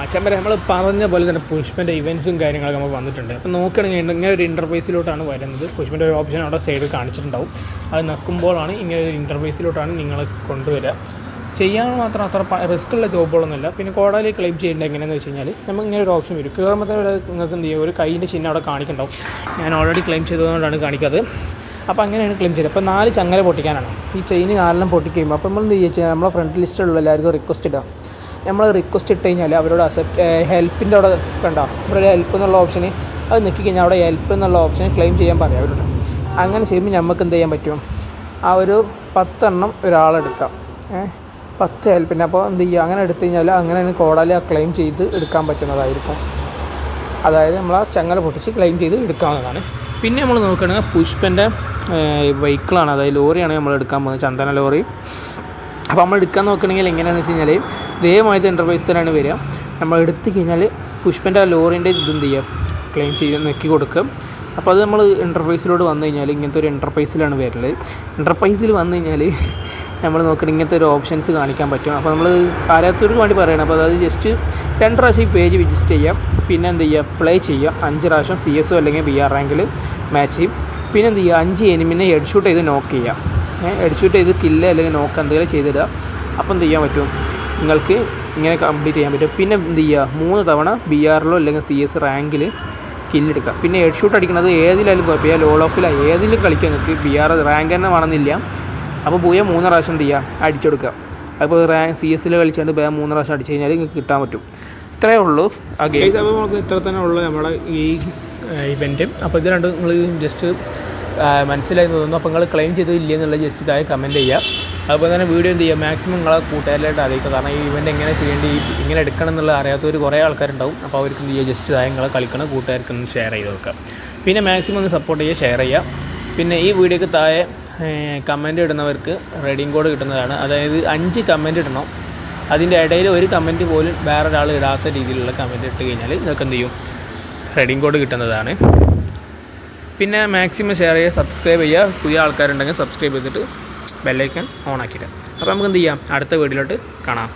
മച്ചാൻ വരെ നമ്മൾ പറഞ്ഞ പോലെ തന്നെ പുഷ്പന്റെ ഇവൻസും കാര്യങ്ങളൊക്കെ നമുക്ക് വന്നിട്ടുണ്ട്. അപ്പോൾ നോക്കുകയാണെങ്കിൽ ഇങ്ങനെ ഒരു ഇന്റർഫേസിലോട്ടാണ് വരുന്നത്. പുഷ്പന്റെ ഒരു ഓപ്ഷൻ അവിടെ സൈഡിൽ കാണിച്ചിട്ടുണ്ടാവും. അത് നക്കുമ്പോഴാണ് ഇങ്ങനെ ഒരു ഇന്റർഫേസിലോട്ടാണ് നിങ്ങളെ കൊണ്ടുവരിക. ചെയ്യാൻ മാത്രം അത്ര റിസ്ക് ഉള്ള ജോബുകളൊന്നുമില്ല പിന്നെ കോടാലി ക്ലെയിം ചെയ്യേണ്ടത് എങ്ങനെയാണെന്ന് വെച്ച് കഴിഞ്ഞാൽ നമുക്ക് ഇങ്ങനെ ഒരു ഓപ്ഷൻ വരും. കയറുമ്പോൾ തന്നെ നിങ്ങൾക്ക് എന്ത് ചെയ്യും? ഒരു കൈയിന്റെ ചിഹ്നം അവിടെ കാണിക്കുന്നുണ്ടാവും. ഞാൻ ഓൾറെഡി ക്ലെയിം ചെയ്തതുകൊണ്ടാണ് കാണിക്കാത്തത്. അപ്പോൾ അങ്ങനെയാണ് ക്ലെയിം ചെയ്തത്. അപ്പോൾ നാല് ചങ്ങല പൊട്ടിക്കാനാണ്. ഈ ചെയിൻ നാലെണ്ണം പൊട്ടിക്കുമ്പോൾ അപ്പോൾ നമ്മൾ എന്ത് ചെയ്യുക നമ്മളെ ഫ്രണ്ട് ലിസ്റ്റിലുള്ള എല്ലാവർക്കും റിക്വസ്റ്റ് ഇടുക. നമ്മൾ റിക്വസ്റ്റ് ഇട്ട് കഴിഞ്ഞാൽ അവരോട് അക്സെപ്റ്റ് ഹെൽപ്പിന്റെ അവിടെ കണ്ടോ? ഇവിടെ ഹെൽപ്പ് എന്നുള്ള ഓപ്ഷന് അത് നിൽക്കി കഴിഞ്ഞാൽ അവിടെ ഹെൽപ്പ് എന്നുള്ള ഓപ്ഷൻ ക്ലെയിം ചെയ്യാൻ പറയാം അവരോട്. അങ്ങനെ ചെയ്യുമ്പോൾ നമുക്ക് എന്ത് ചെയ്യാൻ പറ്റും? ആ ഒരു പത്തെണ്ണം ഒരാളെടുക്കാം ഏഹ് പത്ത് ഹെൽപ്പിന്റെ അപ്പോൾ എന്ത് ചെയ്യുക അങ്ങനെ എടുത്തു കഴിഞ്ഞാൽ അങ്ങനെ കോടാലി ആ ക്ലെയിം ചെയ്ത് എടുക്കാൻ പറ്റുന്നതായിരിക്കും. അതായത് നമ്മൾ ആ ചങ്ങല പൊട്ടിച്ച് ക്ലെയിം ചെയ്ത് എടുക്കാവുന്നതാണ്. പിന്നെ നമ്മൾ നോക്കുകയാണെങ്കിൽ പുഷ്പന്റെ വെഹിക്കിളാണ് അതായത് ലോറിയാണ് നമ്മൾ എടുക്കാൻ പോകുന്നത്. ചന്ദന ലോറി. അപ്പോൾ നമ്മൾ എടുക്കാൻ നോക്കണമെങ്കിൽ എങ്ങനെയാണെന്ന് വെച്ച് കഴിഞ്ഞാൽ ഇതേമാതിരി ഇന്റർവൈസ് തന്നെയാണ് വരിക. നമ്മൾ എടുത്തു കഴിഞ്ഞാൽ പുഷ്പന്റെ ആ ലോറിന്റെ ഇത് എന്ത് ചെയ്യുക? ക്ലെയിം ചെയ്ത് നെക്കി കൊടുക്കുക. അപ്പോൾ അത് നമ്മൾ ഇന്റർഫേസിലോട്ട് വന്നു കഴിഞ്ഞാൽ ഇങ്ങനത്തെ ഒരു ഇന്റർഫേസിലാണ് വരുന്നത് ഇന്റർഫേസിൽ വന്നു കഴിഞ്ഞാൽ നമ്മൾ നോക്കണം ഇങ്ങനത്തെ ഒരു ഓപ്ഷൻസ് കാണിക്കാൻ പറ്റും. അപ്പോൾ നമ്മൾ അറിയാത്തവർക്ക് വേണ്ടി പറയണം. അപ്പോൾ അതായത് ജസ്റ്റ് രണ്ട് പ്രാവശ്യം ഈ പേജ് വിസിറ്റ് ചെയ്യാം പിന്നെ എന്ത് ചെയ്യുക? പ്ലേ ചെയ്യുക. അഞ്ച് പ്രാവശ്യം സി എസ് അല്ലെങ്കിൽ ബി ആർ റാങ്കിൽ മാച്ച് ചെയ്യും. പിന്നെ എന്ത് ചെയ്യുക? അഞ്ച് എനിമിനെ ഹെഡ് ഷൂട്ട് ചെയ്ത് നോക്ക് ചെയ്യാം ഷൂട്ട് ചെയ്ത് കില്ല അല്ലെങ്കിൽ നോക്ക് എന്തെങ്കിലും ചെയ്തിടുക. അപ്പോൾ എന്ത് ചെയ്യാൻ പറ്റും? നിങ്ങൾക്ക് ഇങ്ങനെ കംപ്ലീറ്റ് ചെയ്യാൻ പറ്റും. പിന്നെ എന്ത് ചെയ്യുക? മൂന്ന് തവണ ബി ആറിലോ അല്ലെങ്കിൽ സി എസ് റാങ്കിൽ കില്ലെടുക്കുക പിന്നെ ഹെഡ് ഷൂട്ട് അടിക്കുന്നത് ഏതിലായാലും കുഴപ്പമില്ല. ലോൾ ഓഫിലാണ് ഏതിലും കളിക്കാൻ നിങ്ങൾക്ക്. ബി ആർ റാങ്ക് തന്നെ വേണമെന്നില്ല. അപ്പോൾ പോയാൽ മൂന്ന് പ്രാവശ്യം എന്ത് ചെയ്യുക? അടിച്ചെടുക്കുക. അപ്പോൾ റാങ്ക് സി എസ്സിൽ കളിച്ചുകൊണ്ട് വേറെ മൂന്ന് പ്രാവശ്യം അടിച്ച് കഴിഞ്ഞാൽ നിങ്ങൾക്ക് കിട്ടാൻ പറ്റും. ഇത്രയേ ഉള്ളൂ. ആ ഗെയിം അപ്പോൾ നമുക്ക് ഇത്ര തന്നെ ഉള്ളൂ നമ്മുടെ ഈ ഇവന്റ് അപ്പോൾ ഇത് രണ്ട് നിങ്ങൾ ജസ്റ്റ് മനസ്സിലായി തോന്നുന്നു. അപ്പോൾ നിങ്ങൾ ക്ലെയിം ചെയ്തില്ല എന്നുള്ളത് ജസ്റ്റ് ഇതായി കമന്റ് ചെയ്യുക. അതുപോലെ തന്നെ വീഡിയോ എന്ത് ചെയ്യുക? മാക്സിമം നിങ്ങളെ കൂട്ടുകാരിലായിട്ട് അറിയിക്കുക. കാരണം ഈ ഇവന്റ് എങ്ങനെ ചെയ്യേണ്ടി ഇങ്ങനെ എടുക്കണം എന്നുള്ളത് അറിയാത്തവർ കുറേ ആൾക്കാരുണ്ടാവും. അപ്പോൾ അവർക്ക് എന്ത് ചെയ്യുക? ജസ്റ്റ് ഇതായി നിങ്ങളെ കളിക്കണം കൂട്ടുകാർക്ക് ഒന്ന് ഷെയർ ചെയ്ത് വെക്കുക പിന്നെ മാക്സിമം ഒന്ന് സപ്പോർട്ട് ചെയ്യുക ഷെയർ ചെയ്യുക. പിന്നെ ഈ വീഡിയോക്ക് താഴെ കമന്റ് ഇടുന്നവർക്ക് റെഡിങ് കോഡ് കിട്ടുന്നതാണ്. അതായത് അഞ്ച് കമന്റ് ഇടണം. അതിന്റെ ഇടയിൽ ഒരു കമന്റ് പോലും വേറൊരാൾ ഇടാത്ത രീതിയിലുള്ള കമന്റ് ഇട്ട് കഴിഞ്ഞാൽ നിങ്ങൾക്ക് എന്ത് ചെയ്യും? റെഡിങ് കോഡ് കിട്ടുന്നതാണ്. പിന്നെ മാക്സിമം ഷെയർ ചെയ്യുക സബ്സ്ക്രൈബ് ചെയ്യുക. പുതിയ ആൾക്കാരുണ്ടെങ്കിൽ സബ്സ്ക്രൈബ് ചെയ്തിട്ട് ബെല്ലൈക്കൺ ഓൺ ആക്കിയിട്ട് അപ്പോൾ നമുക്ക് എന്ത് ചെയ്യാം? അടുത്ത വീഡിയോയിലോട്ട് കാണാം.